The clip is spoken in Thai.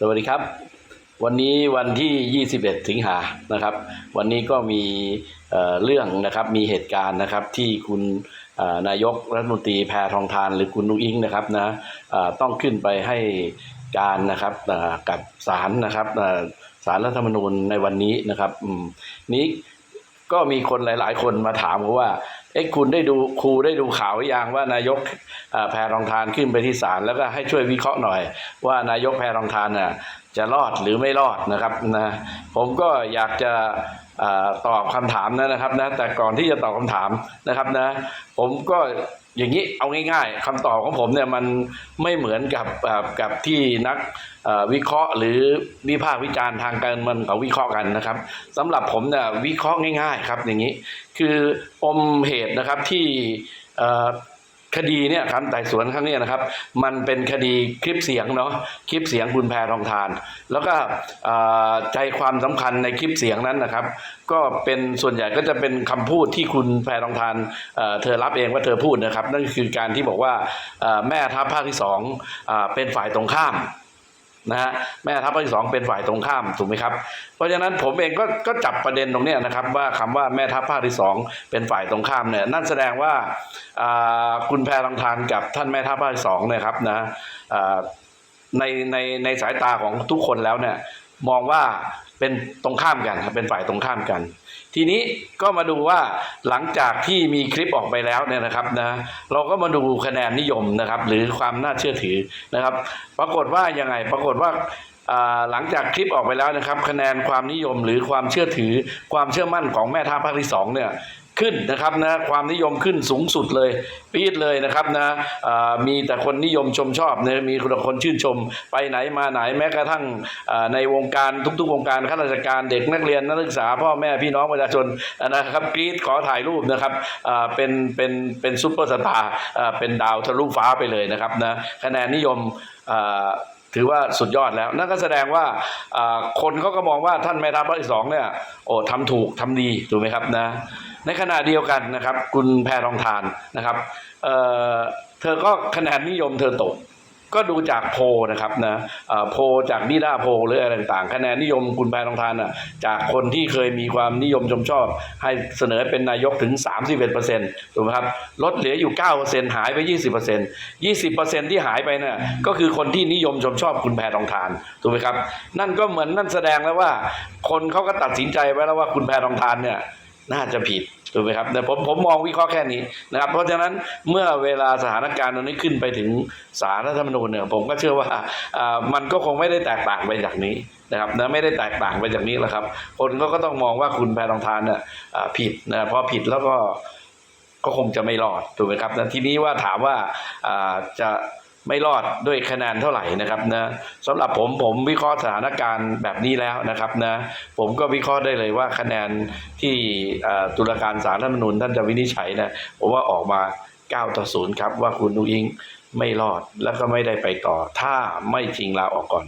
สวัสดีครับ วันนี้วันที่ 21 สิงหานะครับ วันนี้ก็มีเอ่อเรื่องนะครับมีเหตุการณ์นะครับที่คุณนายกรัฐมนตรีแพทองทานหรือคุณนุ้งอิงนะครับนะเอ่อต้องขึ้นไปให้การนะครับกับศาลนะครับศาลรัฐธรรมนูญในวันนี้นะครับนี้ก็มีคนหลาย ๆ คนมาถามผมว่า เอ๊ะคุณได้ดูครูได้ดูข่าวยังว่านายกแพรรองทานขึ้นไปที่ศาลแล้วก็ให้ช่วยวิเคราะห์หน่อย ว่านายกแพรองทานน่ะ จะรอดหรือไม่รอดนะครับนะผมก็อยากจะอตอบคำถามนะนะครับนะแต่ก่อนที่จะตอบคำถามนะครับนะ ผมก็อย่างนี้เอาง่ายๆคำตอบของผมเนี่ยมันไม่เหมือนกับกับที่นักวิเคราะห์ หรือวิพากษ์วิจารณ์ทางการเมืองเขาวิเคราะห์กันนะครับสำหรับผมเนี่ยวิเคราะห์ง่าย ๆ ครับอย่างนี้ คือปมเหตุนะครับที่ คดีเนี่ยคำไต่สวนครั้งนี้นะครับ มันเป็นคดีคลิปเสียงเนาะคลิปเสียงคุณแพรทองทาน แล้วก็ใจความสำคัญในคลิปเสียงนั้นนะครับ ก็เป็นส่วนใหญ่ก็จะเป็นคำพูดที่คุณแพรทองทานเธอรับเองว่าเธอพูดนะครับ นั่นคือการที่บอกว่าแม่ทัพภาคที่สองอเป็นฝ่ายตรงข้าม นะฮะแม่ทัพภาคที่สองเป็นฝ่ายตรงข้ามถูกไหมครับ เพราะฉะนั้นผมเองก็ก็จับประเด็นตรงนี้นะครับ ว่าคำว่าแม่ทัพภาคที่สองเป็นฝ่ายตรงข้ามเนี่ยนั่นแสดงว่าอ่าคุณแพรทองทานกับท่านแม่ทัพภาคที่สองเนี่ยครับนะอ่าในในในสายตาของทุกคนแล้วเนี่ยมองว่า เป็นตรงข้ามกันครับเป็นฝ่ายตรงข้ามกัน ทีนี้ก็มาดูว่าหลังจากที่มีคลิปออกไปแล้วเนี่ยนะครับนะเราก็มาดูคะแนนนิยมนะครับ หรือความน่าเชื่อถือนะครับ ปรากฏว่ายังไงปรากฏว่าหลังจากคลิปออกไปแล้วนะครับ คะแนนความนิยมหรือความเชื่อถือความเชื่อมั่นของแม่ทัพภาคที่สองเนี่ย ขึ้นนะครับนะความนิยมขึ้นสูงสุดเลย ปี๊ดเลยนะครับนะมีแต่คนนิยมชมชอบนะมีคนชื่นชมไปไหนมาไหนแม้กระทั่งในวงการทุกๆ วงการข้าราชการเด็กนักเรียนนักศึกษาพ่อแม่พี่น้องประชาชนนะครับกรีดขอถ่ายรูปนะครับเป็นเป็นเป็นซุปเปอร์สตาร์เป็นดาวทะลุฟ้าไปเลยนะครับนะคะแนนนิยมถือว่าสุดยอดแล้ว นั่นก็แสดงว่าอ่าคนเขาก็มองว่าท่านแม่ทัพภาคที่สองเนี่ยโอ้ทำถูกทำดีถูกไหมครับนะ ในขณะเดียวกันนะครับ คุณแพรทองทานนะครับเเธอก็คะแนนนิยมเธอตก ก็ดูจากโพนะครับนะโพจากนิด้าโพหรืออะไรต่างๆคะแนนนิยมคุณแพรทองทานน่ะจากคนที่เคยมีความนิยมชมชอบ ให้เสนอเป็นนายกถึง 31%ถูกไหมครับลดเหลืออยู่ 9%หายไป 20% 20%ที่หายไปเนี่ยก็คือคนที่นิยมชมชอบคุณแพรทองทานถูกไหมครับ นั่นก็เหมือนนั่นแสดงแล้วว่า คนเขาก็ตัดสินใจไว้แล้วว่าคุณแพรทองทานเนี่ย น่าจะผิดถูกไหมครับแต่ผมผมมองวิเคราะห์แค่นี้นะครับ เพราะฉะนั้นเมื่อเวลาสถานการณ์ตรงนี้ขึ้นไปถึงศาลรัฐธรรมนูญเนี่ยผมก็เชื่อว่าอ่ามันก็คงไม่ได้แตกต่างไปจากนี้นะครับนะไม่ได้แตกต่างไปจากนี้แล้วครับ คนก็ก็ต้องมองว่าคุณแพทองทานเนี่ยอ่าผิดนะเพราะผิดแล้วก็ก็คงจะไม่รอดถูกไหมครับแต่ทีนี้ว่าถามว่าอ่าจะ ไม่รอดด้วยคะแนนเท่าไหร่นะครับนะสำหรับผมผมวิเคราะห์สถานการณ์แบบนี้แล้วนะครับนะผมก็วิเคราะห์ได้เลยว่าคะแนนที่อ่าตุลาการสารรัฐมนูญท่านจะวินิจฉัยนะผมว่าออกมา 9 ต่อ 0 ครับ ว่าคุณนุ้งอิงไม่รอดแล้วก็ไม่ได้ไปต่อ ถ้าไม่ทิ้งลาออกก่อน